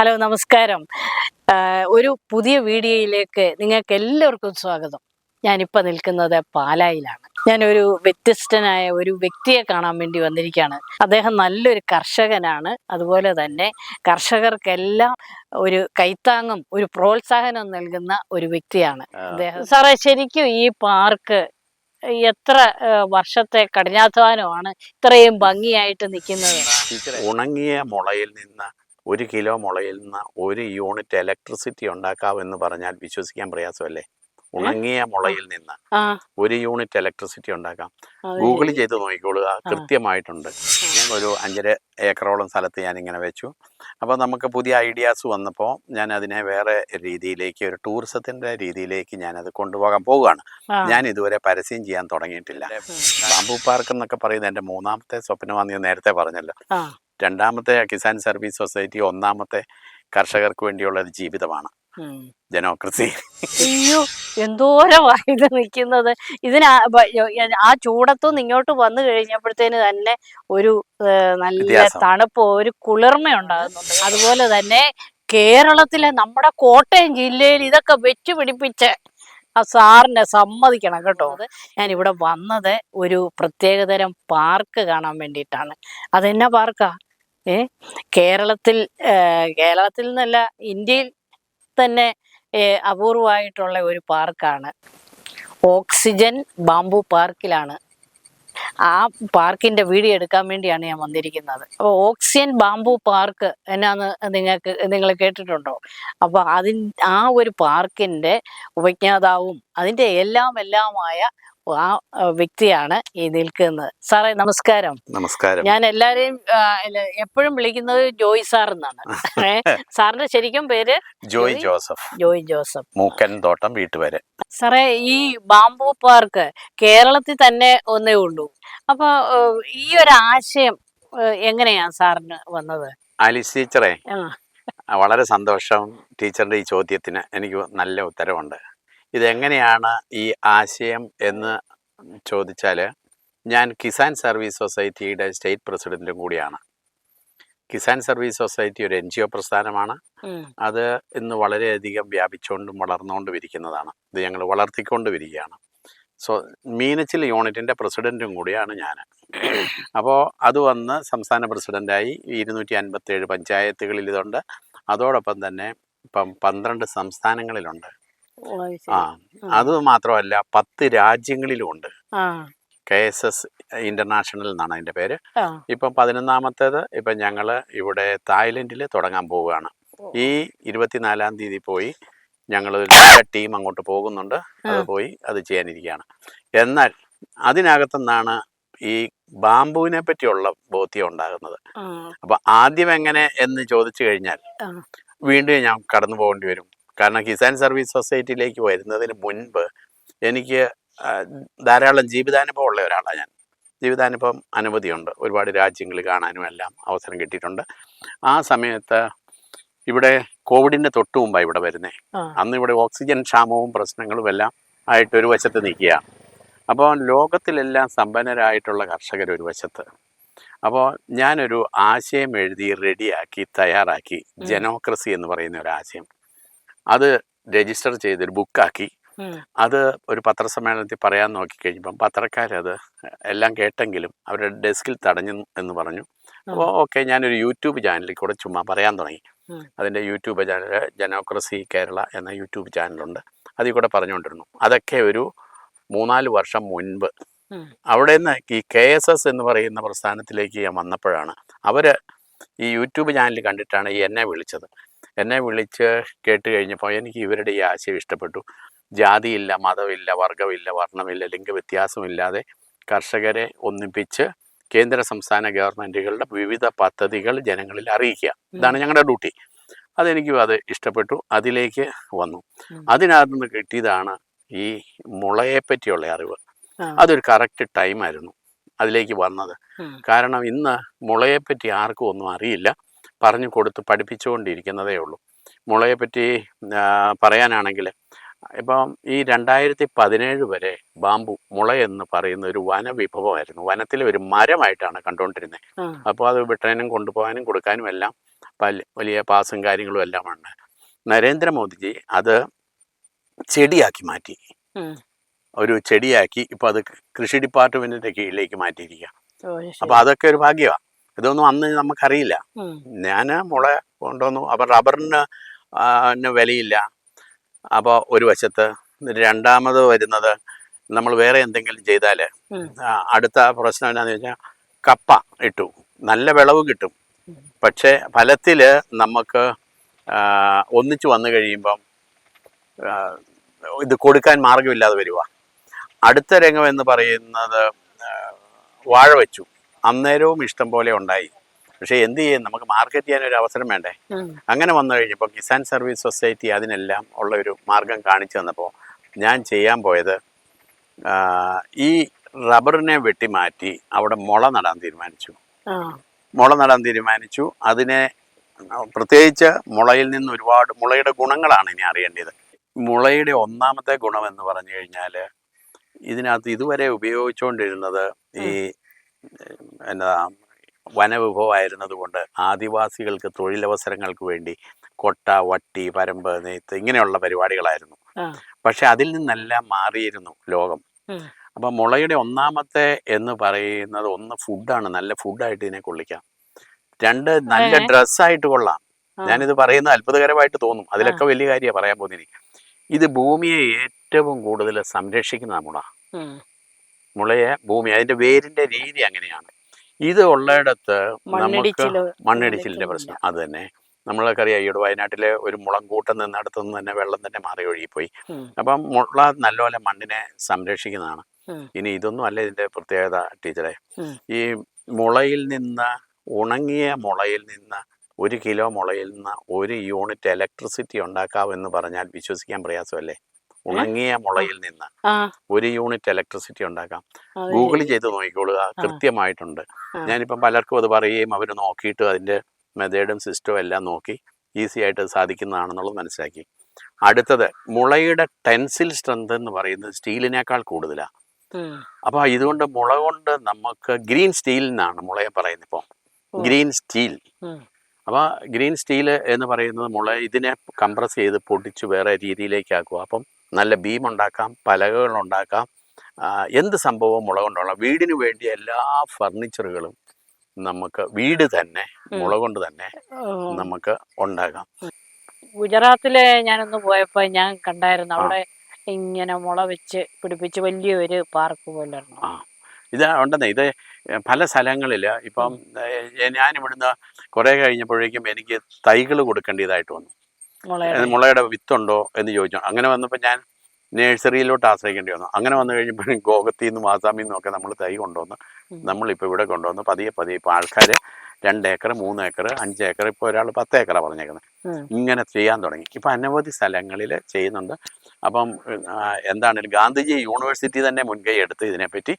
Hello നമസ്കാരം. ഒരു പുതിയ വീഡിയോയിലേക്ക് നിങ്ങൾക്ക് എല്ലാവർക്കും സ്വാഗതം. ഞാനിപ്പോൾ നിൽക്കുന്നത് പാലായിലാണ്. ഞാനൊരു വ്യത്യസ്തനായ ഒരു വ്യക്തിയെ കാണാൻ വേണ്ടി വന്നിരിക്കുകയാണ്. അദ്ദേഹം നല്ലൊരു കർഷകനാണ്. അതുപോലെ തന്നെ കർഷകർക്കെല്ലാം ഒരു കൈത്താങ്ങും ഒരു പ്രോത്സാഹനം നൽകുന്ന ഒരു വ്യക്തിയാണ് അദ്ദേഹം. സാറേ ശരിക്കും ഈ പാർക്ക് എത്ര വർഷത്തെ കഠിനാധ്വാനമാണ് ഇത്രയും ഭംഗിയായിട്ട് നിൽക്കുന്നത്? ഉണങ്ങിയ മുളയിൽ നിന്ന് ഒരു കിലോ മുളയിൽ നിന്ന് ഒരു യൂണിറ്റ് ഇലക്ട്രിസിറ്റി ഉണ്ടാക്കാമെന്ന് പറഞ്ഞാൽ വിശ്വസിക്കാൻ പ്രയാസമല്ലേ? ഉണങ്ങിയ മുളയിൽ നിന്ന് ഒരു യൂണിറ്റ് ഇലക്ട്രിസിറ്റി ഉണ്ടാക്കാം. ഗൂഗിൾ ചെയ്ത് നോക്കിക്കോളുക. കൃത്യമായിട്ടുണ്ട്. ഞാൻ ഒരു അഞ്ചര ഏക്കറോളം സ്ഥലത്ത് ഞാൻ ഇങ്ങനെ വെച്ചു. അപ്പോൾ നമുക്ക് പുതിയ ഐഡിയാസ് വന്നപ്പോൾ ഞാൻ അതിനെ വേറെ രീതിയിലേക്ക് ഒരു ടൂറിസത്തിന്റെ രീതിയിലേക്ക് ഞാനത് കൊണ്ടുപോകാൻ പോവുകയാണ്. ഞാൻ ഇതുവരെ പരസ്യം ചെയ്യാൻ തുടങ്ങിയിട്ടില്ല. ബാംബു പാർക്ക് എന്നൊക്കെ പറയുന്നത് എന്റെ മൂന്നാമത്തെ സ്വപ്നമാണെന്ന് ഞാൻ നേരത്തെ പറഞ്ഞല്ലോ. രണ്ടാമത്തെ കിസാൻ സർവീസ് സൊസൈറ്റി ഒന്നാമത്തെ കർഷകർക്ക് വേണ്ടിയുള്ള ഒരു ജീവിതമാണ്. ജനോക്രസി. അയ്യോ എന്തോരമായി ഇത് നിൽക്കുന്നത്. ഇതിന് ആ ചൂടത്തുനിന്ന് ഇങ്ങോട്ട് വന്നു കഴിഞ്ഞപ്പോഴത്തേന് തന്നെ ഒരു നല്ല തണുപ്പോ ഒരു കുളിർമ ഉണ്ടാകുന്നുണ്ട് അതുപോലെ തന്നെ കേരളത്തിലെ നമ്മുടെ കോട്ടയം ജില്ലയിൽ ഇതൊക്കെ വെച്ച് പിടിപ്പിച്ച് ആ സാറിനെ സമ്മതിക്കണം കേട്ടോ. ഞാൻ ഇവിടെ വന്നത് ഒരു പ്രത്യേകതരം പാർക്ക് കാണാൻ വേണ്ടിയിട്ടാണ്. അതെന്നാ പാർക്കാ? കേരളത്തിൽ കേരളത്തിൽ നിന്നല്ല ഇന്ത്യയിൽ തന്നെ അപൂർവമായിട്ടുള്ള ഒരു പാർക്കാണ്. ഓക്സിജൻ ബാംബു പാർക്കിലാണ്. ആ പാർക്കിന്റെ വീഡിയോ എടുക്കാൻ വേണ്ടിയാണ് ഞാൻ വന്നിരിക്കുന്നത്. അപ്പോൾ ഓക്സിജൻ ബാംബു പാർക്ക് എന്നാന്ന് നിങ്ങൾക്ക് നിങ്ങൾ കേട്ടിട്ടുണ്ടോ? അപ്പോൾ അതിൻ ആ ഒരു പാർക്കിന്റെ ഉപജ്ഞാതാവും അതിന്റെ എല്ലാം എല്ലാമായ ആ വ്യക്തിയാണ് ഈ നിൽക്കുന്നത്. സാറേ നമസ്കാരം. നമസ്കാരം. ഞാൻ എല്ലാരെയും എപ്പോഴും വിളിക്കുന്നത് ജോയ് സാർ എന്നാണ് സാറിന്റെ ശരിക്കും പേര് ജോയ്? ജോസഫ്. ജോയ് ജോസഫ്. മൂക്കൻ തോട്ടം വീട്ടുപേര്. സാറേ ഈ ബാംബു പാർക്ക് കേരളത്തിൽ തന്നെ ഒന്നേ ഉള്ളൂ. അപ്പൊ ഈ ഒരു ആശയം എങ്ങനെയാ സാറിന് വന്നത്? ആലിസ് ടീച്ചറെ വളരെ സന്തോഷം ടീച്ചറിന്റെ ഈ ചോദ്യത്തിന് എനിക്ക് നല്ല ഉത്തരവുണ്ട്. ഇതെങ്ങനെയാണ് ഈ ആശയം എന്ന് ചോദിച്ചാൽ ഞാൻ കിസാൻ സർവീസ് സൊസൈറ്റിയുടെ സ്റ്റേറ്റ് പ്രസിഡന്റും കൂടിയാണ്. കിസാൻ സർവീസ് സൊസൈറ്റി ഒരു എൻ ജി ഒ പ്രസ്ഥാനമാണ്. അത് ഇന്ന് വളരെയധികം വ്യാപിച്ചുകൊണ്ടും വളർന്നുകൊണ്ടും ഇരിക്കുന്നതാണ്. ഇത് ഞങ്ങൾ വളർത്തിക്കൊണ്ട് വരികയാണ് സോ മീനച്ചിൽ യൂണിറ്റിന്റെ പ്രസിഡന്റും കൂടിയാണ് ഞാൻ അപ്പോൾ അത് വന്ന് സംസ്ഥാന പ്രസിഡന്റായി ഇരുന്നൂറ്റി അൻപത്തേഴ് പഞ്ചായത്തുകളിൽ ഇതുണ്ട്. അതോടൊപ്പം തന്നെ ഇപ്പം പന്ത്രണ്ട് സംസ്ഥാനങ്ങളിലുണ്ട്. ആ അത് മാത്രമല്ല പത്ത് രാജ്യങ്ങളിലുമുണ്ട്. കെ എസ് എസ് ഇന്റർനാഷണൽ എന്നാണ് അതിന്റെ പേര്. ഇപ്പം പതിനൊന്നാമത്തേത് ഇപ്പം ഞങ്ങൾ ഇവിടെ തായ്ലൻഡിൽ തുടങ്ങാൻ പോവുകയാണ്. ഈ ഇരുപത്തിനാലാം തീയതി പോയി ഞങ്ങൾ ടീം അങ്ങോട്ട് പോകുന്നുണ്ട്. അത് പോയി അത് ചെയ്യാനിരിക്കുകയാണ്. എന്നാൽ അതിനകത്തുനിന്നാണ് ഈ ബാംബുവിനെ പറ്റിയുള്ള ബോധ്യം ഉണ്ടാകുന്നത്. അപ്പൊ ആദ്യം എങ്ങനെ എന്ന് ചോദിച്ചു കഴിഞ്ഞാൽ വീണ്ടും ഞാൻ കടന്നു പോകേണ്ടി വരും. കാരണം കിസാൻ സർവീസ് സൊസൈറ്റിയിലേക്ക് വരുന്നതിന് മുൻപ് എനിക്ക് ധാരാളം ജീവിതാനുഭവം ഉള്ള ഒരാളാണ് ഞാൻ. ജീവിതാനുഭവം അനവധിയുണ്ട്. ഒരുപാട് രാജ്യങ്ങൾ കാണാനും എല്ലാം അവസരം കിട്ടിയിട്ടുണ്ട്. ആ സമയത്ത് ഇവിടെ കോവിഡിന്റെ തൊട്ട് മുമ്പാണ് ഇവിടെ വരുന്നത് അന്ന് ഇവിടെ ഓക്സിജൻ ക്ഷാമവും പ്രശ്നങ്ങളും എല്ലാം ആയിട്ട് ഒരു വശത്ത് നിൽക്കുക അപ്പോൾ ലോകത്തിലെല്ലാം സമ്പന്നരായിട്ടുള്ള കർഷകർ ഒരു വശത്ത്. അപ്പോൾ ഞാനൊരു ആശയം എഴുതി റെഡിയാക്കി തയ്യാറാക്കി. ജനോക്രസി എന്ന് പറയുന്ന ഒരു ആശയം അത് രജിസ്റ്റർ ചെയ്തൊരു ബുക്കാക്കി. ഉം, അത് ഒരു പത്രസമ്മേളനത്തിൽ പറയാൻ നോക്കിക്കഴിഞ്ഞപ്പം പത്രക്കാരത് എല്ലാം കേട്ടെങ്കിലും അവരുടെ ഡെസ്കിൽ തടഞ്ഞു എന്ന് പറഞ്ഞു. അപ്പോൾ ഓക്കെ ഞാനൊരു യൂട്യൂബ് ചാനലിൽ കൂടെ ചുമ്മാ പറയാൻ തുടങ്ങി. അതിന്റെ യൂട്യൂബ് ചാനൽ ജനോക്രസി കേരള എന്ന യൂട്യൂബ് ചാനലുണ്ട്. അതിൽ കൂടെ പറഞ്ഞുകൊണ്ടിരുന്നു. അതൊക്കെ ഒരു മൂന്നാൽ വർഷം മുൻപ്. അവിടെ നിന്ന് ഈ കെ എസ് എസ് എന്ന് പറയുന്ന പ്രസ്ഥാനത്തിലേക്ക് ഞാൻ വന്നപ്പോഴാണ് അവർ ഈ യൂട്യൂബ് ചാനൽ കണ്ടിട്ടാണ് ഈ എന്നെ വിളിച്ചത്. എന്നെ വിളിച്ച് കേട്ട് കഴിഞ്ഞപ്പോൾ എനിക്ക് ഇവരുടെ ഈ ആശയം ഇഷ്ടപ്പെട്ടു. ജാതിയില്ല മതമില്ല വർഗമില്ല വർണമില്ല ലിംഗവ്യത്യാസമില്ലാതെ കർഷകരെ ഒന്നിപ്പിച്ച് കേന്ദ്ര സംസ്ഥാന ഗവൺമെന്റുകളുടെ വിവിധ പദ്ധതികൾ ജനങ്ങളിൽ അറിയിക്കുക. ഇതാണ് ഞങ്ങളുടെ ഡ്യൂട്ടി. അതെനിക്കും അത് ഇഷ്ടപ്പെട്ടു. അതിലേക്ക് വന്നു. അതിനകത്ത് നിന്ന് കിട്ടിയതാണ് ഈ മുളയെ പറ്റിയുള്ള അറിവ് അതൊരു കറക്റ്റ് ടൈമായിരുന്നു അതിലേക്ക് വന്നത്. കാരണം ഇന്ന് മുളയെപ്പറ്റി ആർക്കും ഒന്നും അറിയില്ല. പറഞ്ഞു കൊടുത്ത് പഠിപ്പിച്ചുകൊണ്ടിരിക്കുന്നതേ ഉള്ളൂ. മുളയെപ്പറ്റി പറ്റി പറയാനാണെങ്കിൽ ഇപ്പം ഈ രണ്ടായിരത്തി പതിനേഴ് വരെ ബാമ്പു മുള എന്ന് പറയുന്ന ഒരു വനവിഭവമായിരുന്നു. വനത്തിലെ ഒരു മരമായിട്ടാണ് കണ്ടുകൊണ്ടിരുന്നത്. അപ്പോൾ അത് വിട്ടനും കൊണ്ടുപോകാനും കൊടുക്കാനും എല്ലാം പല വലിയ പാസും കാര്യങ്ങളും എല്ലാം ഉണ്ട് നരേന്ദ്രമോദിജി അത് ചെടിയാക്കി മാറ്റി. ഒരു ചെടിയാക്കി ഇപ്പൊ അത് കൃഷി ഡിപ്പാർട്ട്മെന്റിന്റെ കീഴിലേക്ക് മാറ്റിയിരിക്കുക അപ്പൊ അതൊക്കെ ഒരു ഭാഗ്യമാണ് ഇതൊന്നും അന്ന് നമുക്കറിയില്ല. ഞാൻ മുള കൊണ്ടുവന്നു. അപ്പം റബ്ബറിന് വിലയില്ല. അപ്പോൾ ഒരു വശത്ത് രണ്ടാമത് വരുന്നത് നമ്മൾ വേറെ എന്തെങ്കിലും ചെയ്താൽ. അടുത്ത പ്രശ്നം എന്നാന്ന് വെച്ചാൽ കപ്പ ഇട്ടു. നല്ല വിളവ് കിട്ടും. പക്ഷേ ഫലത്തിൽ നമുക്ക് ഒന്നിച്ചു ഒന്നിച്ച് വന്നു കഴിയുമ്പം ഇത് കൊടുക്കാൻ മാർഗമില്ലാതെ വരുവാ. അടുത്ത രംഗം എന്ന് പറയുന്നത് വാഴ വെച്ചു. അന്നേരവും ഇഷ്ടം പോലെ ഉണ്ടായി. പക്ഷേ എന്ത് ചെയ്യും? നമുക്ക് മാർക്കറ്റ് ചെയ്യാൻ ഒരു അവസരം വേണ്ടേ? അങ്ങനെ വന്നു കഴിഞ്ഞപ്പോൾ കിസാൻ സർവീസ് സൊസൈറ്റി അതിനെല്ലാം ഉള്ള ഒരു മാർഗം കാണിച്ചു തന്നപ്പോൾ ഞാൻ ചെയ്യാൻ പോയത് ഈ റബ്ബറിനെ വെട്ടിമാറ്റി അവിടെ മുള നടാൻ തീരുമാനിച്ചു. മുള നടാൻ തീരുമാനിച്ചു. അതിനെ പ്രത്യേകിച്ച് മുളയിൽ നിന്ന് ഒരുപാട് മുളയുടെ ഗുണങ്ങളാണ് ഇനി അറിയേണ്ടത്. മുളയുടെ ഒന്നാമത്തെ ഗുണം എന്ന് പറഞ്ഞു കഴിഞ്ഞാൽ ഇതിനകത്ത് ഇതുവരെ ഉപയോഗിച്ചുകൊണ്ടിരുന്നത് ഈ എന്നാ വനവിഭവമായിരുന്നത് കൊണ്ട് ആദിവാസികൾക്ക് തൊഴിലവസരങ്ങൾക്ക് വേണ്ടി കൊട്ട വട്ടി പരമ്പ് നെയ്ത്ത് ഇങ്ങനെയുള്ള പരിപാടികളായിരുന്നു. പക്ഷെ അതിൽ നിന്നെല്ലാം മാറിയിരുന്നു ലോകം. അപ്പൊ മുളയുടെ ഒന്നാമത്തെ എന്ന് പറയുന്നത് ഒന്ന് ഫുഡാണ്. നല്ല ഫുഡായിട്ട് ഇതിനെ കൊള്ളിക്കാം. രണ്ട് നല്ല. ഡ്രസ്സായിട്ട് കൊള്ളാം. ഞാനിത് പറയുന്നത് അത്ഭുതകരമായിട്ട് തോന്നും. അതിലൊക്കെ വലിയ കാര്യമാണ് പറയാൻ പോകുന്നത് ഇത് ഭൂമിയെ ഏറ്റവും കൂടുതൽ സംരക്ഷിക്കുന്ന മുള ഉം. മുളയെ ഭൂമി അതിന്റെ വേരിന്റെ രീതി അങ്ങനെയാണ്. ഇത് ഉള്ളിടത്ത് നമുക്ക് മണ്ണിടിച്ചിൽ മണ്ണിടിച്ചിലിന്റെ പ്രശ്നം. അത് തന്നെ. നമ്മളൊക്കെ അറിയാം ഈയിടെ വയനാട്ടിലെ ഒരു മുളം കൂട്ടം നിന്നിടത്തുനിന്ന് തന്നെ വെള്ളം തന്നെ മാറി ഒഴുകിപ്പോയി. അപ്പം മുള നല്ലപോലെ മണ്ണിനെ സംരക്ഷിക്കുന്നതാണ്. ഇനി ഇതൊന്നും അല്ല ഇതിന്റെ പ്രത്യേകത ടീച്ചറെ. ഈ മുളയിൽ നിന്ന് ഉണങ്ങിയ മുളയിൽ നിന്ന് ഒരു കിലോ മുളയിൽ നിന്ന് ഒരു യൂണിറ്റ് ഇലക്ട്രിസിറ്റി ഉണ്ടാക്കാമെന്ന് പറഞ്ഞാൽ വിശ്വസിക്കാൻ പ്രയാസമല്ലേ? ഉണങ്ങിയ മുളയിൽ നിന്ന് ഒരു യൂണിറ്റ് ഇലക്ട്രിസിറ്റി ഉണ്ടാക്കാം. ഗൂഗിൾ ചെയ്ത് നോക്കിക്കോളുക. കൃത്യമായിട്ടുണ്ട്. ഞാനിപ്പം പലർക്കും അത് പറയുകയും അവർ നോക്കിയിട്ട് അതിന്റെ മെതേഡും സിസ്റ്റവും എല്ലാം നോക്കി ഈസി ആയിട്ട് സാധിക്കുന്നതാണെന്നുള്ളത് മനസ്സിലാക്കി. അടുത്തത് മുളയുടെ ടെൻസിൽ സ്ട്രെങ്ത് എന്ന് പറയുന്നത് സ്റ്റീലിനേക്കാൾ കൂടുതലാണ്. അപ്പോൾ ഇതുകൊണ്ട് മുള കൊണ്ട് നമുക്ക് ഗ്രീൻ സ്റ്റീൽ എന്നാണ് മുളയെ പറയുന്നത് ഇപ്പോൾ ഗ്രീൻ സ്റ്റീൽ. അപ്പോൾ ഗ്രീൻ സ്റ്റീൽ എന്ന് പറയുന്നത് മുള ഇതിനെ കംപ്രസ് ചെയ്ത് പൊടിച്ച് വേറെ രീതിയിലേക്കാക്കുക അപ്പം നല്ല ബീമുണ്ടാക്കാം പലകകളുണ്ടാക്കാം. പലകകൾ ഉണ്ടാക്കാം എന്ത് സംഭവവും മുള കൊണ്ടുള്ള വീടിന് വേണ്ടി എല്ലാ ഫർണിച്ചറുകളും നമുക്ക് വീട് തന്നെ മുള കൊണ്ട് തന്നെ നമുക്ക് ഉണ്ടാക്കാം. ഗുജറാത്തിൽ ഞാനൊന്ന് പോയപ്പോ ഞാൻ കണ്ടായിരുന്നു അവിടെ ഇങ്ങനെ മുള വെച്ച് പിടിപ്പിച്ച് വലിയൊരു പാർക്ക് പോലെ ഇത് ഉണ്ടെന്നേ ഇത് പല സ്ഥലങ്ങളിൽ ഇപ്പം ഞാനിവിടുന്ന് കുറേ കഴിഞ്ഞപ്പോഴേക്കും എനിക്ക് തൈകൾ കൊടുക്കേണ്ടതായിട്ട് വന്നു. മുളയുടെ വിത്തുണ്ടോ എന്ന് ചോദിച്ചു. അങ്ങനെ വന്നപ്പോൾ ഞാൻ നേഴ്സറിയിലോട്ട് ആശ്രയിക്കേണ്ടി വന്നു. അങ്ങനെ വന്നു കഴിഞ്ഞപ്പോൾ ഗോകത്തിൽ നിന്നും ആസാമിൽ നിന്നും ഒക്കെ നമ്മൾ തൈ കൊണ്ടുവന്ന്. നമ്മളിപ്പോൾ ഇവിടെ കൊണ്ടുവന്ന് പതിയെ പതിയെ ഇപ്പോൾ ആൾക്കാർ രണ്ട് ഏക്കർ മൂന്ന് ഏക്കർ അഞ്ച് ഏക്കർ ഇപ്പോൾ ഒരാൾ പത്ത് ഏക്കറാണ് പറഞ്ഞേക്കുന്നത് ഇങ്ങനെ ചെയ്യാൻ തുടങ്ങി. ഇപ്പം അനവധി സ്ഥലങ്ങളിൽ ചെയ്യുന്നുണ്ട്. അപ്പം എന്താണെങ്കിലും എന്താണ് ഗാന്ധിജി യൂണിവേഴ്സിറ്റി തന്നെ മുൻകൈ എടുത്ത് ഇതിനെപ്പറ്റി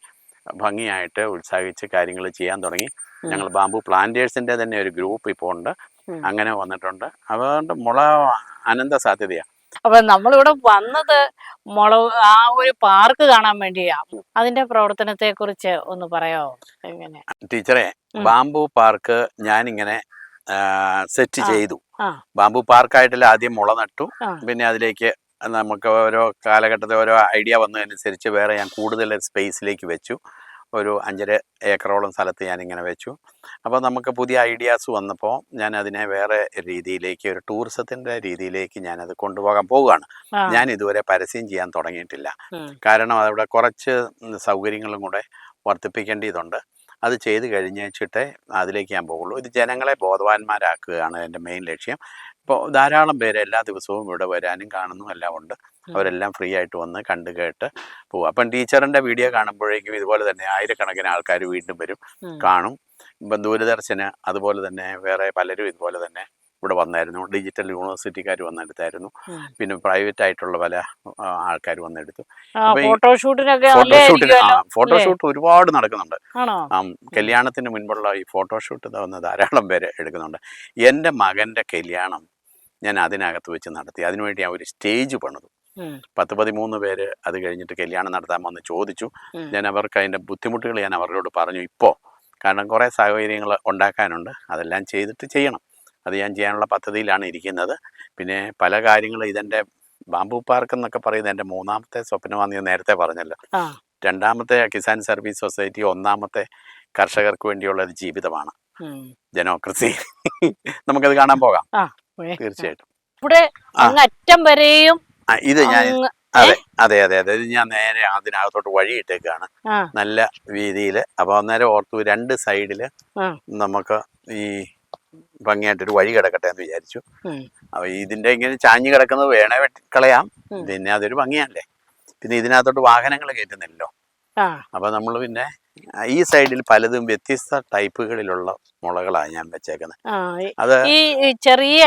ഭംഗിയായിട്ട് ഉത്സാഹിച്ച് കാര്യങ്ങൾ ചെയ്യാൻ തുടങ്ങി. ഞങ്ങൾ ബാമ്പു പ്ലാന്റേഴ്സിന്റെ തന്നെ ഒരു ഗ്രൂപ്പ് ഇപ്പോൾ ഉണ്ട്. അങ്ങനെ വന്നിട്ടുണ്ട്. അതുകൊണ്ട് മുള അനന്ത സാധ്യതയാണ് അപ്പൊ നമ്മളിവിടെ വന്നത് മുള ആ ഒരു പാർക്ക് കാണാൻ വേണ്ടിയാ. അതിന്റെ പ്രവർത്തനത്തെ കുറിച്ച് ഒന്ന് പറയാമോ എങ്ങനെ? ടീച്ചറെ. ബാംബു പാർക്ക് ഞാനിങ്ങനെ സെറ്റ്. ചെയ്തു. ബാംബു പാർക്കായിട്ടില്ല ആദ്യം മുള നട്ടു. പിന്നെ അതിലേക്ക് നമുക്ക് ഓരോ കാലഘട്ടത്തിൽ ഓരോ ഐഡിയ വന്നതനുസരിച്ച് വേറെ ഞാൻ കൂടുതൽ സ്പേസിലേക്ക് വെച്ചു. ഒരു അഞ്ചര ഏക്കറോളം സ്ഥലത്ത് ഞാനിങ്ങനെ വെച്ചു. അപ്പോൾ നമുക്ക് പുതിയ ഐഡിയാസ് വന്നപ്പോൾ ഞാൻ അതിനെ വേറെ രീതിയിലേക്ക് ഒരു ടൂറിസത്തിന്റെ രീതിയിലേക്ക് ഞാനത് കൊണ്ടുപോകാൻ പോവുകയാണ്. ഞാൻ ഇതുവരെ പരസ്യം ചെയ്യാൻ തുടങ്ങിയിട്ടില്ല. കാരണം അവിടെ കുറച്ച് സൗകര്യങ്ങളും കൂടെ വർദ്ധിപ്പിക്കേണ്ടതുണ്ട്. അത് ചെയ്ത് കഴിഞ്ഞിട്ടേ അതിലേക്ക് ഞാൻ പോകുള്ളൂ ഇത് ജനങ്ങളെ ബോധവാന്മാരാക്കുകയാണ് എന്റെ മെയിൻ ലക്ഷ്യം. ഇപ്പോൾ ധാരാളം പേര് എല്ലാ ദിവസവും ഇവിടെ വരാനും കാണുന്നു എല്ലാം ഉണ്ട്. അവരെല്ലാം ഫ്രീ ആയിട്ട് വന്ന് കണ്ട് കേട്ട് പോകും അപ്പം ടീച്ചറിന്റെ വീഡിയോ കാണുമ്പോഴേക്കും ഇതുപോലെ തന്നെ ആയിരക്കണക്കിന് ആൾക്കാർ വീണ്ടും വരും കാണും. ഇപ്പം ദൂരദർശന് അതുപോലെ തന്നെ വേറെ പലരും ഇതുപോലെ തന്നെ ഇവിടെ വന്നായിരുന്നു. ഡിജിറ്റൽ യൂണിവേഴ്സിറ്റിക്കാർ വന്നെടുത്തായിരുന്നു. പിന്നെ പ്രൈവറ്റ് ആയിട്ടുള്ള പല ആൾക്കാർ വന്നെടുത്തു. ഫോട്ടോഷൂട്ടിനൊക്കെ ഫോട്ടോഷൂട്ട് ഒരുപാട് നടക്കുന്നുണ്ട്. ആ കല്യാണത്തിന് മുൻപുള്ള ഈ ഫോട്ടോഷൂട്ട് തന്ന ധാരാളം പേര് എടുക്കുന്നുണ്ട്. എന്റെ മകന്റെ കല്യാണം ഞാൻ അതിനകത്ത് വെച്ച് നടത്തി. അതിനുവേണ്ടി ഞാൻ ഒരു സ്റ്റേജ് പണിതു. പത്ത് പതിമൂന്ന് പേര് അത് കഴിഞ്ഞിട്ട് കല്യാണം നടത്താൻ വന്ന് ചോദിച്ചു. ഞാൻ അവർക്ക് അതിന്റെ ബുദ്ധിമുട്ടുകൾ ഞാൻ അവരോട് പറഞ്ഞു. ഇപ്പോൾ കാരണം കുറേ സാഹചര്യങ്ങൾ ഉണ്ടാക്കാനുണ്ട്. അതെല്ലാം ചെയ്തിട്ട് ചെയ്യണം. അത് ഞാൻ ചെയ്യാനുള്ള പദ്ധതിയിലാണ് ഇരിക്കുന്നത്. പിന്നെ പല കാര്യങ്ങളും ഇതെന്റെ ബാംബു പാർക്ക് എന്നൊക്കെ പറയുന്നത് എന്റെ മൂന്നാമത്തെ സ്വപ്നമാണെന്ന് ഞാൻ നേരത്തെ പറഞ്ഞല്ലോ. രണ്ടാമത്തെ കിസാൻ സർവീസ് സൊസൈറ്റി ഒന്നാമത്തെ കർഷകർക്ക് വേണ്ടിയുള്ള ഒരു ജീവിതമാണ്. ജനോക്രസി. നമുക്കത് കാണാൻ പോകാം. ആ തീർച്ചയായിട്ടും. ഇവിടെ വരെയും ഇത് ഞാൻ അതെ അതെ അതെ അതെ. ഇത് ഞാൻ നേരെ അതിനകത്തോട്ട് വഴി ഇട്ടേക്കാണ് നല്ല രീതിയിൽ അപ്പൊ അന്നേരം ഓർത്തു രണ്ട് സൈഡിൽ നമുക്ക് ഈ ഭംഗിയായിട്ടൊരു വഴി കിടക്കട്ടെ എന്ന് വിചാരിച്ചു. അപ്പൊ ഇതിന്റെ ഇങ്ങനെ ചാഞ്ഞ് കിടക്കുന്നത് വേണേ കളയാം പിന്നെ അതൊരു ഭംഗിയല്ലേ പിന്നെ ഇതിനകത്തോട്ട് വാഹനങ്ങൾ കയറ്റുന്നില്ലല്ലോ. അപ്പൊ നമ്മൾ പിന്നെ ഈ സൈഡിൽ പലതും വ്യത്യസ്ത ടൈപ്പുകളിലുള്ള മുളകളാണ് ഞാൻ വെച്ചേക്കുന്നത് അത് ഈ ചെറിയ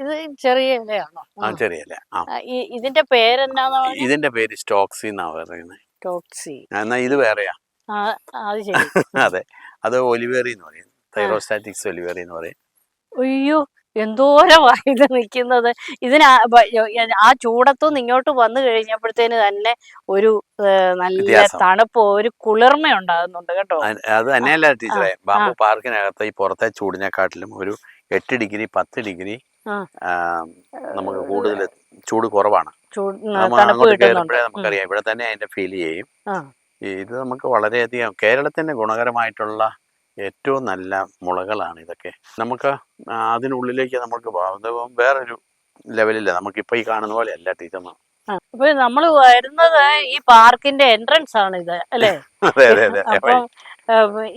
ഇത് ചെറിയ ഇലയാണോ? ആ ചെറിയ ഇല ഇതിന്റെ പറഞ്ഞ? ഇതിന്റെ പേര് സ്റ്റോക്സി എന്നാ പറയുന്നത് എന്നാൽ ഇത് വേറെയാ. അതെ അത്. ഒലിവേറി എന്ന് പറയും. തൈറോസ്റ്റാറ്റിക്സ് ഒലിവേറി എന്ന് പറയും. അയ്യോ എന്തോരമാ ഇത് നിൽക്കുന്നത്. ഇതിന് ആ ചൂടത്തുനിന്ന് ഇങ്ങോട്ട് വന്നു കഴിഞ്ഞപ്പോഴത്തേന് തന്നെ ഒരു നല്ല. തണുപ്പ് ഒരു കുളിർമ ഉണ്ടാകുന്നുണ്ട് കേട്ടോ. അത് തന്നെയല്ല ടീച്ചറെ. ബാബു പാർക്കിനകത്ത് ഈ പുറത്തെ ചൂടിനെക്കാട്ടിലും ഒരു എട്ട് ഡിഗ്രി പത്ത് ഡിഗ്രി നമുക്ക് കൂടുതൽ ചൂട് കുറവാണ്. നമുക്കറിയാം. ഇവിടെ തന്നെ അതിന്റെ ഫീൽ ചെയ്യും. ഇത് നമുക്ക് വളരെയധികം കേരളത്തിന്റെ ഗുണകരമായിട്ടുള്ള ഏറ്റവും നല്ല മുളകളാണ് ഇതൊക്കെ. നമുക്ക് അതിനുള്ളിലേക്ക് നമുക്ക് വേറൊരു ലെവലില്ല. നമുക്കിപ്പോൾ ഈ കാണുന്ന പോലെ അല്ല ടീച്ചർ ആ. അപ്പൊ നമ്മൾ വരുന്നത് ഈ പാർക്കിന്റെ എൻട്രൻസ് ആണ് ഇത് അല്ലേ?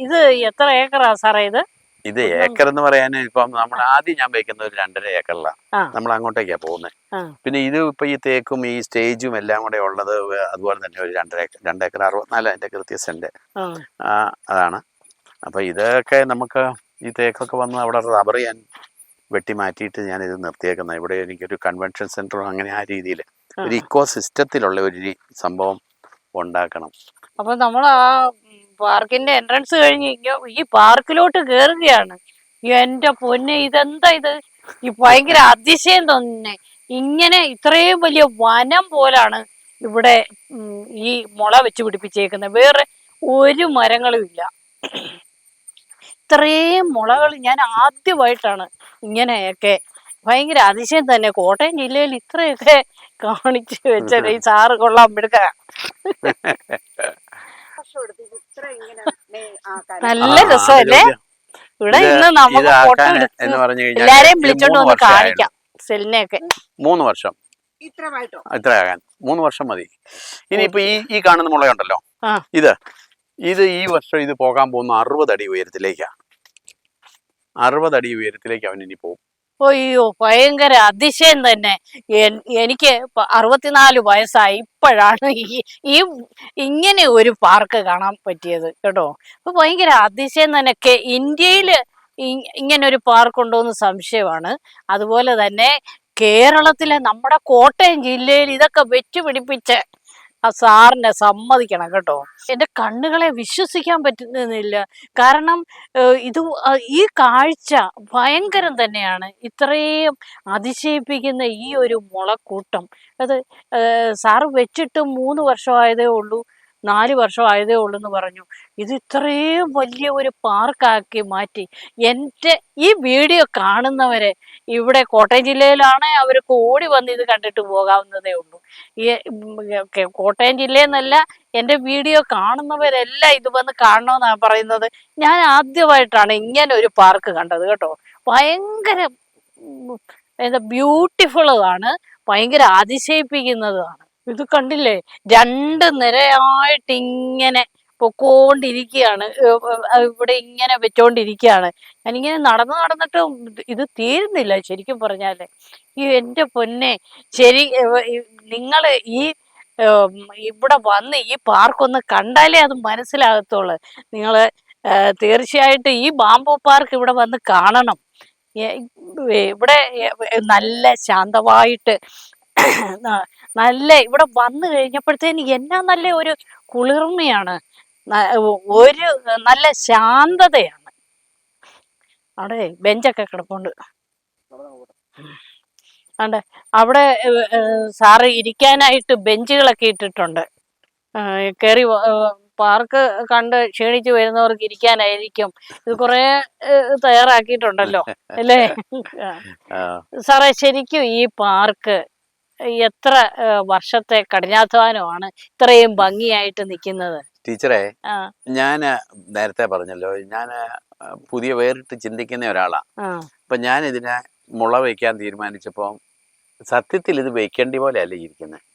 ഇത് എത്ര ഏക്കറാ സാറേ ഇത്? ഇത് ഏക്കർ എന്ന് പറയാൻ ഇപ്പം നമ്മൾ ആദ്യം ഞാൻ വെക്കുന്ന ഒരു രണ്ടര ഏക്കറിലാണ് നമ്മൾ അങ്ങോട്ടേക്കാ പോകുന്നത് പിന്നെ ഇത് ഇപ്പൊ ഈ തേക്കും ഈ സ്റ്റേജും എല്ലാം കൂടെ ഉള്ളത് അതുപോലെ തന്നെ ഒരു രണ്ടര ഏക്കർ രണ്ട് ഏക്കർ അറുപത്തിനാല് അതിന്റെ കൃത്യ സെന്റ് അതാണ്. അപ്പൊ ഇതൊക്കെ നമുക്ക് ഈ തേക്കൊക്കെ വന്ന് അവിടെ റബ്ബർ ഞാൻ വെട്ടി മാറ്റിയിട്ട് ഞാൻ ഇത് നിർത്തിയേക്കുന്നത് ഇവിടെ എനിക്കൊരു കൺവെൻഷൻ സെന്ററും അങ്ങനെ ആ രീതിയിൽ ഒരു ഇക്കോ സിസ്റ്റത്തിലുള്ള ഒരു സംഭവം ഉണ്ടാക്കണം. അപ്പൊ നമ്മൾ ആ പാർക്കിന്റെ എൻട്രൻസ് കഴിഞ്ഞ് ഈ പാർക്കിലോട്ട് കയറുകയാണ് എന്റെ പൊന്നെ ഇതെന്താ ഇത്? ഈ ഭയങ്കര അതിശയം തന്നെ. ഇങ്ങനെ ഇത്രയും വലിയ വനം പോലാണ് ഇവിടെ ഈ മുള വെച്ച് പിടിപ്പിച്ചേക്കുന്നത് വേറെ ഒരു മരങ്ങളും ഇല്ല. ഇത്രയും മുളകൾ ഞാൻ ആദ്യമായിട്ടാണ് ഇങ്ങനെയൊക്കെ. ഭയങ്കര അതിശയം തന്നെ. കോട്ടയം ജില്ലയിൽ ഇത്രയൊക്കെ കാണിച്ചു വെച്ച ഈ സാറ് കൊള്ളാൻ പിടുക്ക നല്ല ആ, രസമല്ലേ? ഇവിടെ ഇന്ന് നമുക്ക് ഫോട്ടോ എടുത്ത് എന്ന് പറഞ്ഞു കഴിഞ്ഞാൽ എല്ലാരെയും വിളിച്ചോണ്ട് വന്ന്. കാണിക്കാം സെലിനെയൊക്കെ മൂന്ന് വർഷം. ഇത്ര ഇത്രയാകാൻ. മൂന്ന് വർഷം മതി. ഇനിയിപ്പോ ഈ ഈ കാണുന്ന മുളകുണ്ടല്ലോ ആ. ഇത്. ഇത് ഈ വർഷം ഇത് പോകാൻ പോകുന്ന അറുപത് അടി ഉയരത്തിലേക്കാണ് അറുപത് അടി ഉയരത്തിലേക്ക് അവൻ ഇനി പോകും. അയ്യോ ഭയങ്കര അതിശയം തന്നെ. എനിക്ക് അറുപത്തിനാല് വയസ്സായി ഇപ്പോഴാണ് ഈ ഇങ്ങനെ ഒരു പാർക്ക് കാണാൻ പറ്റിയത് കേട്ടോ. അപ്പൊ ഭയങ്കര അതിശയം തന്നെ. ഇന്ത്യയിൽ ഇങ്ങനെ ഒരു പാർക്ക് എന്ന് സംശയമാണ്. അതുപോലെ തന്നെ കേരളത്തിലെ നമ്മുടെ കോട്ടയം ജില്ലയിൽ ഇതൊക്കെ വെച്ച് പിടിപ്പിച്ച് ആ സാറിനെ സമ്മതിക്കണം കേട്ടോ. എന്റെ കണ്ണുകളെ വിശ്വസിക്കാൻ പറ്റുന്നില്ല. കാരണം ഇത് ഈ കാഴ്ച ഭയങ്കരം തന്നെയാണ്. ഇത്രയും അതിശയിപ്പിക്കുന്ന ഈ ഒരു മുളക്കൂട്ടം. അത് സാറ് വെച്ചിട്ട് മൂന്ന് വർഷമായതേ ഉള്ളൂ. നാല് വർഷം വർഷമായതേ ഉള്ളൂ എന്ന് പറഞ്ഞു. ഇത് ഇത്രയും വലിയ ഒരു പാർക്കാക്കി മാറ്റി. എന്റെ ഈ വീഡിയോ കാണുന്നവരെ ഇവിടെ കോട്ടയം ജില്ലയിലാണ് അവർ കൂടി വന്ന് ഇത് കണ്ടിട്ട് പോകാവുന്നതേ ഉള്ളൂ. ഈ കോട്ടയം ജില്ലയെന്നല്ല എന്റെ വീഡിയോ കാണുന്നവരെല്ലാം ഇത് വന്ന് കാണണമെന്നാണ് പറയുന്നത്. ഞാൻ ആദ്യമായിട്ടാണ് ഇങ്ങനെ ഒരു പാർക്ക് കണ്ടത് കേട്ടോ. ഭയങ്കര എന്താ ബ്യൂട്ടിഫുള്ളതാണ് ഭയങ്കര അതിശയിപ്പിക്കുന്നതാണ്. ഇത് കണ്ടില്ലേ? രണ്ട് നിരയായിട്ട് ഇങ്ങനെ പൊക്കോണ്ടിരിക്കുകയാണ് ഇവിടെ ഇങ്ങനെ വെച്ചോണ്ടിരിക്കുകയാണ് ഞാനിങ്ങനെ നടന്നു നടന്നിട്ട് ഇത് തീരുന്നില്ല ശരിക്കും പറഞ്ഞാൽ. ഈ എന്റെ പൊന്നെ ശരി നിങ്ങൾ ഈ ഇവിടെ വന്ന് ഈ പാർക്കൊന്ന് കണ്ടാലേ അത് മനസ്സിലാകത്തുള്ളൂ. നിങ്ങൾ തീർച്ചയായിട്ടും ഈ ബാംബു പാർക്ക് ഇവിടെ വന്ന് കാണണം. ഇവിടെ നല്ല ശാന്തമായിട്ട് നല്ല ഇവിടെ വന്നു കഴിഞ്ഞപ്പോഴത്തേന് എന്നാ നല്ല ഒരു കുളിർമയാണ്. ഒരു നല്ല ശാന്തതയാണ്. അവിടെ ബെഞ്ചൊക്കെ കിടപ്പുണ്ട്. അണ്ട് അവിടെ സാറ് ഇരിക്കാനായിട്ട് ബെഞ്ചുകളൊക്കെ ഇട്ടിട്ടുണ്ട്. കയറി പാർക്ക് കണ്ട് ക്ഷീണിച്ചു വരുന്നവർക്ക് ഇരിക്കാനായിരിക്കും. ഇത് കുറെ തയ്യാറാക്കിയിട്ടുണ്ടല്ലോ. അല്ലേ? സാറേ ശരിക്കും ഈ പാർക്ക് എത്ര വർഷത്തെ കഠിനാധ്വാനമാണ് ഇത്രയും ഭംഗിയായിട്ട് നിൽക്കുന്നത്? ടീച്ചറെ ഞാൻ നേരത്തെ പറഞ്ഞല്ലോ ഞാൻ പുതിയ വേറിട്ട് ചിന്തിക്കുന്ന ഒരാളാണ് അപ്പൊ ഞാൻ ഇതിനെ മുള വയ്ക്കാൻ തീരുമാനിച്ചപ്പോ സത്യത്തിൽ ഇത് വെക്കേണ്ടി അല്ലേ ഇരിക്കുന്നത്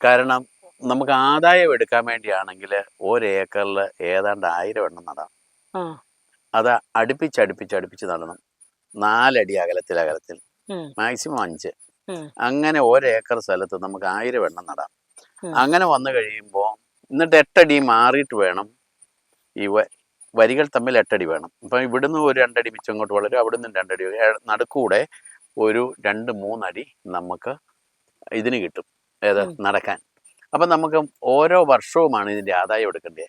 കാരണം നമുക്ക് ആദായം എടുക്കാൻ വേണ്ടിയാണെങ്കിൽ ഒരേക്കറിൽ ഏതാണ്ട് ആയിരം എണ്ണം നടാം അത് അടുപ്പിച്ച് അടുപ്പിച്ച് അടുപ്പിച്ച് നടണം. നാലടി അകലത്തിൽ അകലത്തിൽ മാക്സിമം അഞ്ച്. അങ്ങനെ ഒരേക്കർ സ്ഥലത്ത് നമുക്ക് ആയിരം എണ്ണം നടാം. അങ്ങനെ വന്നു കഴിയുമ്പോൾ എന്നിട്ട് എട്ടടി മാറിയിട്ട് വേണം ഈ വരികൾ തമ്മിൽ എട്ടടി വേണം. ഇപ്പം ഇവിടുന്ന് ഒരു രണ്ടടി മിച്ചം ഇങ്ങോട്ട് വളരും അവിടുന്ന് രണ്ടടി നടുക്കൂടെ ഒരു രണ്ട് മൂന്നടി നമുക്ക് ഇതിന് കിട്ടും ഏത് നടക്കാൻ. അപ്പം നമുക്ക് ഓരോ വർഷവുമാണ് ഇതിന്റെ ആദായം എടുക്കേണ്ടത്.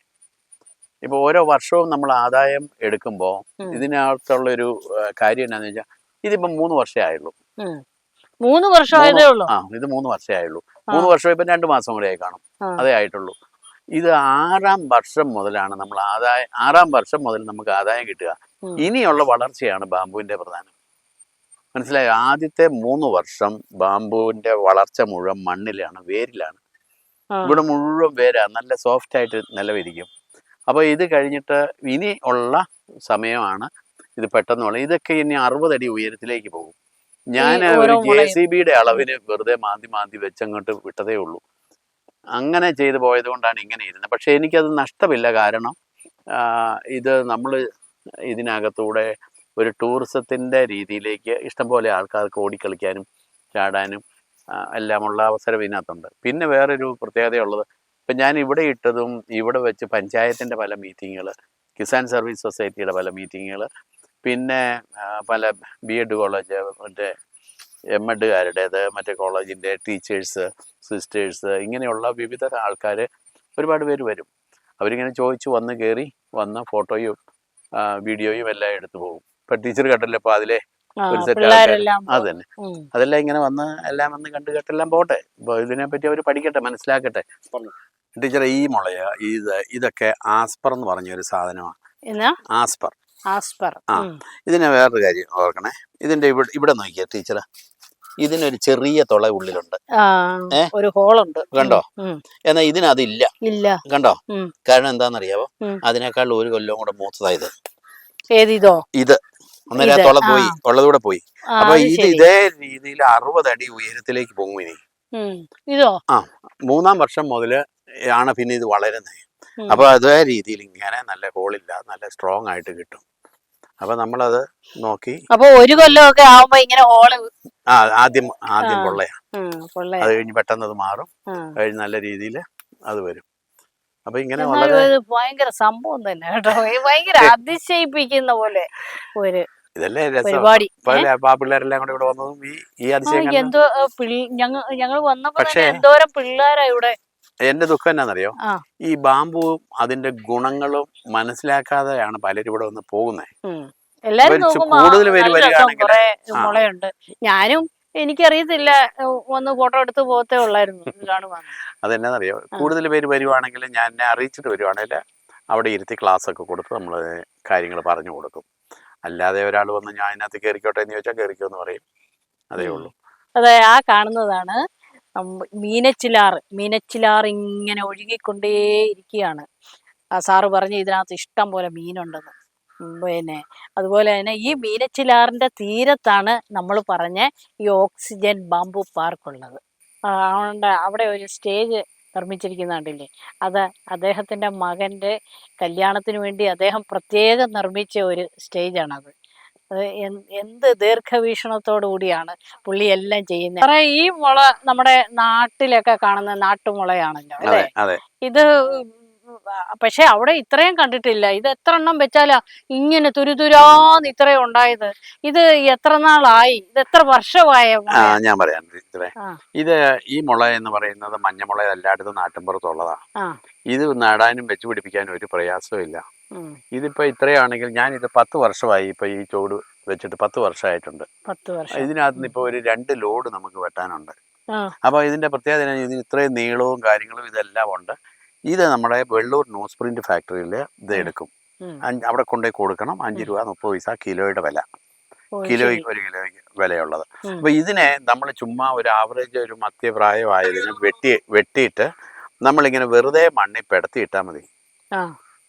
ഇപ്പോൾ ഓരോ വർഷവും നമ്മൾ ആദായം എടുക്കുമ്പോൾ. ഇതിനകത്തുള്ളൊരു കാര്യം എന്നാന്ന് വെച്ചാൽ ഇതിപ്പം മൂന്ന് വർഷമേ ആയുള്ളൂ. മൂന്ന് വർഷമായതേ ഉള്ളൂ. ആ ഇത് മൂന്ന് വർഷമേ ആയുള്ളൂ. മൂന്ന് വർഷം ഇപ്പം രണ്ട് മാസം കൂടെ ആയി കാണും. അതേ ആയിട്ടുള്ളൂ. ഇത് ആറാം വർഷം മുതലാണ് നമ്മൾ ആദായം ആറാം വർഷം മുതൽ നമുക്ക് ആദായം കിട്ടുക. ഇനിയുള്ള വളർച്ചയാണ് ബാമ്പുവിന്റെ പ്രധാനം. മനസ്സിലായോ? ആദ്യത്തെ മൂന്ന് വർഷം ബാമ്പുവിന്റെ വളർച്ച മുഴുവൻ മണ്ണിലാണ് വേരിലാണ്. ഇവിടെ മുഴുവൻ വേരാ. നല്ല സോഫ്റ്റ് ആയിട്ട് നിലവിരിക്കും. അപ്പോൾ ഇത് കഴിഞ്ഞിട്ട് ഇനി ഉള്ള സമയമാണ് ഇത് പെട്ടെന്ന് ഇതൊക്കെ ഇനി അറുപതടി ഉയരത്തിലേക്ക് പോകും. ഞാൻ ഒരു ജെ സി ബിയുടെ അളവിന് വെറുതെ മാന്തി മാന്തി വെച്ചങ്ങോട്ട് വിട്ടതേ ഉള്ളൂ. അങ്ങനെ ചെയ്തു പോയത് കൊണ്ടാണ് ഇങ്ങനെ ഇരുന്നത്. പക്ഷെ എനിക്കത് നഷ്ടമില്ല. കാരണം ഇത് നമ്മൾ ഇതിനകത്തൂടെ ഒരു ടൂറിസത്തിന്റെ രീതിയിലേക്ക് ഇഷ്ടംപോലെ ആൾക്കാർക്ക് ഓടിക്കളിക്കാനും ചാടാനും എല്ലാമുള്ള അവസരം ഇതിനകത്തുണ്ട്. പിന്നെ വേറൊരു പ്രത്യേകതയുള്ളത് ഇപ്പം ഞാൻ ഇവിടെ ഇട്ടതും ഇവിടെ വെച്ച് പഞ്ചായത്തിന്റെ പല മീറ്റിങ്ങുകൾ കിസാൻ സർവീസ് സൊസൈറ്റിയുടെ പല മീറ്റിങ്ങുകൾ പിന്നെ പല ബി എഡ് കോളേജ് മറ്റേ എം എഡുകാരുടേത് മറ്റേ കോളേജിന്റെ ടീച്ചേഴ്സ് സിസ്റ്റേഴ്സ് ഇങ്ങനെയുള്ള വിവിധ ആൾക്കാർ ഒരുപാട് പേര് വരും. അവരിങ്ങനെ ചോദിച്ചു വന്ന് കയറി വന്ന് ഫോട്ടോയും വീഡിയോയും എല്ലാം എടുത്തു പോകും. ഇപ്പം ടീച്ചർ കണ്ടല്ലോ ഇപ്പോൾ അതിലെ ഒരു സെറ്റ് അത് തന്നെ അതെല്ലാം ഇങ്ങനെ വന്ന് എല്ലാം വന്ന് കണ്ട് കേട്ടെല്ലാം പോട്ടെ. അപ്പോൾ ഇതിനെപ്പറ്റി അവർ പഠിക്കട്ടെ മനസ്സിലാക്കട്ടെ. ടീച്ചർ ഈ മുളയ ഇത് ഇതൊക്കെ ആസ്പർ എന്ന് പറഞ്ഞൊരു സാധനമാണ് എന്നാ? ആസ്പർ. ആസ്പർ ആ. ഇതിന് വേറൊരു കാര്യം ഓർക്കണേ. ഇതിന്റെ ഇവിടെ ഇവിടെ നോക്കിയ ടീച്ചർ ഇതിനൊരു ചെറിയ തുള ഉള്ളിലുണ്ട്? ഒരു ഹോളുണ്ട്. കണ്ടോ? എന്നാ ഇതിനതില്ല. ഇല്ല. കണ്ടോ? കാരണം എന്താണെന്നറിയാവോ അതിനേക്കാൾ ഒരു കൊല്ലം കൂടെ മൂത്തതായത് ഏതിതോ? ഇത്. അന്നേരം ആ തുള. പോയി. ഉള്ളതൂടെ പോയി. അപ്പൊ ഇത് ഇതേ രീതിയിൽ അറുപത് അടി ഉയരത്തിലേക്ക് പോകും ഇനി. ഇതോ? ആ മൂന്നാം വർഷം മുതൽ ആണ് പിന്നെ ഇത് വളരുന്നത് അപ്പൊ അതേ രീതിയിൽ ഇങ്ങനെ നല്ല ഹോളില്ല നല്ല സ്ട്രോങ് ആയിട്ട് കിട്ടും. അപ്പോൾ നമ്മളത് നോക്കി. അപ്പൊ ഒരു കൊല്ലമൊക്കെ ആവുമ്പോ ഇങ്ങനെ ഹോൾ ആ ആദ്യം ആദ്യം ഉം, അത് കഴിഞ്ഞ് പെട്ടെന്ന് അത് മാറും കഴിഞ്ഞ് നല്ല രീതിയിൽ അത് വരും. അപ്പൊ ഇങ്ങനെ ഭയങ്കര സംഭവം തന്നെ കേട്ടോ. ഭയങ്കര അതിശയിപ്പിക്കുന്ന പോലെ ഒരു ഇതല്ലേ പരിപാടി. പിള്ളേരെല്ലാം കൂടെ ഇവിടെ വന്നതും ഈ ഈ അതിശയം എന്തോ ഞങ്ങൾ ഞങ്ങൾ വന്നപ്പോ എന്തോരം പിള്ളേരാ ഇവിടെ. എന്റെ ദുഃഖം എന്നാന്നറിയോ? ഈ ബാമ്പുവും അതിന്റെ ഗുണങ്ങളും മനസ്സിലാക്കാതെയാണ് പലരും ഇവിടെ വന്ന് പോകുന്നത് കൂടുതൽ പേര് ഞാനും എനിക്കറിയത്തില്ല ഒന്ന് ഫോട്ടോ എടുത്ത് പോകത്തേ ഉള്ളായിരുന്നു. അതെന്നാന്നറിയോ? കൂടുതൽ പേര് വരുവാണെങ്കിൽ ഞാൻ എന്നെ അറിയിച്ചിട്ട് വരുവാണെങ്കിൽ അവിടെ ഇരുത്തി ക്ലാസ് ഒക്കെ കൊടുത്ത് നമ്മൾ കാര്യങ്ങൾ പറഞ്ഞു കൊടുക്കും. അല്ലാതെ ഒരാൾ വന്ന് ഞാൻ അതിനകത്ത് കയറിക്കോട്ടെ എന്ന് ചോദിച്ചാൽ കയറിക്കോ എന്ന് പറയും. അതേ ഉള്ളൂ. അതെ ആ കാണുന്നതാണ്. മീനച്ചിലാറ് മീനച്ചിലാർ ഇങ്ങനെ ഒഴുകിക്കൊണ്ടേ ഇരിക്കുകയാണ് സാറ് പറഞ്ഞ് ഇതിനകത്ത് ഇഷ്ടം പോലെ മീനുണ്ടെന്ന്. പിന്നെ അതുപോലെ തന്നെ ഈ മീനച്ചിലാറിന്റെ തീരത്താണ് നമ്മൾ പറഞ്ഞ ഈ ഓക്സിജൻ ബാംബു പാർക്ക് ഉള്ളത് അതുകൊണ്ട് അവിടെ ഒരു സ്റ്റേജ് നിർമ്മിച്ചിരിക്കുന്ന കണ്ടില്ലേ? അത് അദ്ദേഹത്തിന്റെ മകന്റെ കല്യാണത്തിന് വേണ്ടി അദ്ദേഹം പ്രത്യേകം നിർമ്മിച്ച ഒരു സ്റ്റേജാണത്. എന്ത് ദീർഘവീക്ഷണത്തോടു കൂടിയാണ് പുള്ളി എല്ലാം ചെയ്യുന്നത് അത്ര ഈ മുള നമ്മുടെ നാട്ടിലൊക്കെ കാണുന്ന നാട്ടുമുളയാണല്ലോ അല്ലേ? ഇത് പക്ഷെ അവിടെ ഇത്രയും കണ്ടിട്ടില്ല. ഇത് എത്ര എണ്ണം വെച്ചാലാ ഇങ്ങനെ തുരുതുരാന്ന് ഇത്രയും ഉണ്ടായത്? ഇത് എത്ര നാളായി? ഇത് എത്ര വർഷമായ ഞാൻ പറയാം. ഇത്രേ. ഇത് ഈ മുള എന്ന് പറയുന്നത് മഞ്ഞമുള എല്ലായിടത്തും നാട്ടിൻപുറത്തുള്ളതാ. ഇത് നടാനും വെച്ച് പിടിപ്പിക്കാനും ഒരു പ്രയാസവും ഇല്ല ഇതിപ്പോൾ ഇത്രയാണെങ്കിൽ ഞാൻ ഇത് പത്ത് വർഷമായി ഇപ്പോൾ ഈ ചോട് വെച്ചിട്ട് പത്ത് വർഷമായിട്ടുണ്ട്. പത്ത് വർഷം. ഇതിനകത്ത് നിന്ന് ഇപ്പോൾ ഒരു രണ്ട് ലോഡ് നമുക്ക് വെട്ടാനുണ്ട്. അപ്പൊ അപ്പോൾ ഇതിന്റെ പ്രത്യേകത ഇതിന് ഇത്രയും നീളവും കാര്യങ്ങളും ഇതെല്ലാം ഉണ്ട്. ഇത് നമ്മുടെ വെള്ളൂർ ന്യൂസ് പ്രിന്റ് ഫാക്ടറിയിൽ ഇത് എടുക്കും. അവിടെ കൊണ്ടുപോയി കൊടുക്കണം. അഞ്ച് രൂപ മുപ്പത് പൈസ കിലോയുടെ വില. കിലോയ്ക്ക് ഒരു കിലോയ്ക്ക് വിലയുള്ളത്. അപ്പൊ ഇതിനെ നമ്മൾ ചുമ്മാ ഒരു ആവറേജ് ഒരു മധ്യപ്രായമായതിനെ വെട്ടി വെട്ടിയിട്ട് നമ്മളിങ്ങനെ വെറുതെ മണ്ണിൽ പെടത്തിയിട്ടാൽ മതി. ആ.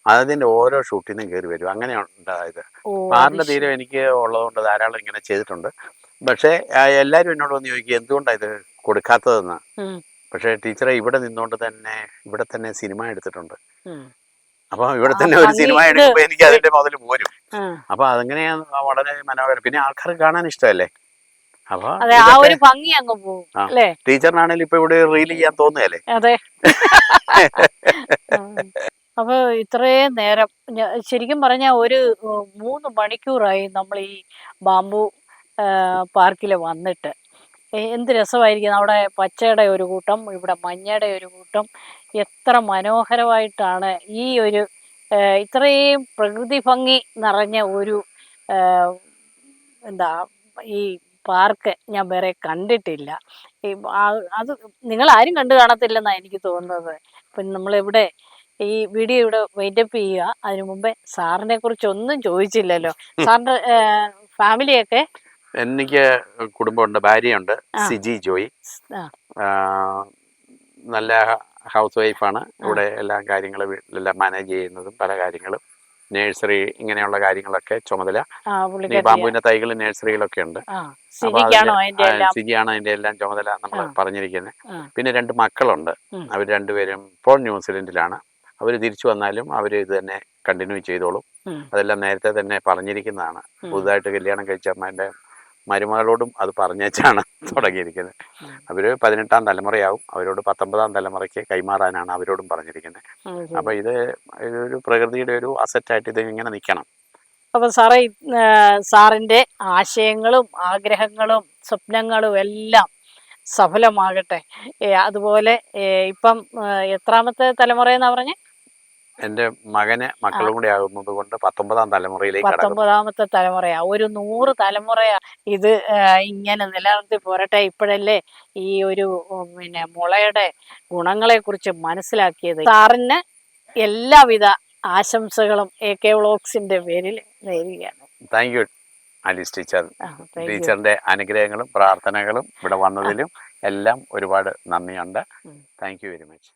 അതിന്റെ ഓരോ ഷൂട്ടിനും കയറി വരും. അങ്ങനെയാണ് ഉണ്ടായത് പാറിന്റെ തീരം എനിക്ക് ഉള്ളതുകൊണ്ട് ധാരാളം ഇങ്ങനെ ചെയ്തിട്ടുണ്ട്. പക്ഷേ എല്ലാരും എല്ലാവരും എന്നോട് വന്ന് ചോദിക്കും എന്തുകൊണ്ടാണ് ഇത് കൊടുക്കാത്തതെന്ന്? പക്ഷെ ടീച്ചറെ ഇവിടെ നിന്നുകൊണ്ട് തന്നെ ഇവിടെ തന്നെ സിനിമ എടുത്തിട്ടുണ്ട്. അപ്പൊ ഇവിടെ തന്നെ ഒരു സിനിമ എടുക്കുമ്പോ എടുക്കുമ്പോൾ എനിക്ക് അതിന്റെ മുതൽ പോരും. അപ്പൊ അതങ്ങനെയാണ് വളരെ മനോഹരം. പിന്നെ ആൾക്കാർക്ക് കാണാൻ ഇഷ്ടമല്ലേ? അപ്പൊ ടീച്ചറിനാണെങ്കിലും ഇപ്പൊ ഇവിടെ റീൽ ചെയ്യാൻ തോന്നുകയല്ലേ? അതെ ആ. അപ്പൊ ഇത്രയും നേരം ശരിക്കും പറഞ്ഞാൽ ഒരു മൂന്ന് മണിക്കൂറായി നമ്മൾ ഈ ബാംബു പാർക്കിൽ വന്നിട്ട്. എന്ത് രസമായിരിക്കും അവിടെ പച്ചയുടെ ഒരു കൂട്ടം ഇവിടെ മഞ്ഞയുടെ ഒരു കൂട്ടം. എത്ര മനോഹരമായിട്ടാണ് ഈ ഒരു ഇത്രയും പ്രകൃതി ഭംഗി നിറഞ്ഞ ഒരു എന്താ ഈ പാർക്ക് ഞാൻ വേറെ കണ്ടിട്ടില്ല. അത് നിങ്ങൾ ആരും കണ്ടു കാണത്തില്ലെന്നാണ് എനിക്ക് തോന്നുന്നത്. ഇപ്പം നമ്മളിവിടെ ഈ വീഡിയോ ഇവിടെ വൈൻഡപ്പ് ചെയ്യുക. അതിനു മുമ്പേ സാറിനെ കുറിച്ച് ഒന്നും ചോദിച്ചില്ലല്ലോ. സാറിന്റെ ഫാമിലിയൊക്കെ എനിക്ക് കുടുംബമുണ്ട് ഭാര്യയുണ്ട്. സിജി ജോയി. നല്ല ഹൗസ് വൈഫാണ് ഇവിടെ എല്ലാ കാര്യങ്ങളും വീട്ടിലെല്ലാം മാനേജ് ചെയ്യുന്നതും പല കാര്യങ്ങളും. നേഴ്സറി ഇങ്ങനെയുള്ള കാര്യങ്ങളൊക്കെ ചുമതല. ബാമ്പുവിന്റെ തൈകൾ നേഴ്സറിയിലൊക്കെ ഉണ്ട്. സിജിയാണ് അതിന്റെ എല്ലാം ചുമതല നമ്മൾ. പറഞ്ഞിരിക്കുന്നത് പിന്നെ രണ്ട് മക്കളുണ്ട്. അവർ രണ്ടുപേരും ഇപ്പോൾ ന്യൂസിലൻഡിലാണ്. അവർ തിരിച്ചു വന്നാലും അവർ ഇത് തന്നെ കണ്ടിന്യൂ ചെയ്തോളും. അതെല്ലാം നേരത്തെ തന്നെ പറഞ്ഞിരിക്കുന്നതാണ്. പുതുതായിട്ട് കല്യാണം കഴിച്ച അമ്മേന്റെ മരുമകളോടും അത് പറഞ്ഞേച്ചാണ് തുടങ്ങിയിരിക്കുന്നത്. അവർ പതിനെട്ടാം തലമുറയാവും. അവരോട് പത്തൊമ്പതാം തലമുറയ്ക്ക് കൈമാറാനാണ് അവരോടും പറഞ്ഞിരിക്കുന്നത്. അപ്പൊ അപ്പോൾ ഇത് ഒരു പ്രകൃതിയുടെ ഒരു അസറ്റായിട്ട് ഇത് ഇങ്ങനെ നിൽക്കണം. അപ്പൊ സാറേ സാറിന്റെ ആശയങ്ങളും ആഗ്രഹങ്ങളും സ്വപ്നങ്ങളും എല്ലാം സഫലമാകട്ടെ. അതുപോലെ ഇപ്പം എത്രാമത്തെ തലമുറയെന്നാ പറഞ്ഞേ? എന്റെ മകന് മക്കളും കൂടി ആകുന്നത് കൊണ്ട് പത്തൊമ്പതാം തലമുറയിലേക്ക് പത്തൊമ്പതാമത്തെ തലമുറയാ. ഒരു നൂറ് തലമുറയാ ഇത് ഇങ്ങനെ നിലനിർത്തി പോരട്ടെ. ഇപ്പോഴല്ലേ ഈ ഒരു പിന്നെ മുളയുടെ ഗുണങ്ങളെ കുറിച്ച് മനസ്സിലാക്കിയത്. സാറിന് എല്ലാവിധ ആശംസകളും എ കെ വ്ളോഗ്സിന്റെ പേരിൽ നേരുകയാണ്. Thank you. Alice teacher. ടീച്ചറിന്റെ അനുഗ്രഹങ്ങളും പ്രാർത്ഥനകളും ഇവിടെ വന്നതിലും എല്ലാം ഒരുപാട് നന്ദിയുണ്ട്. Thank you very much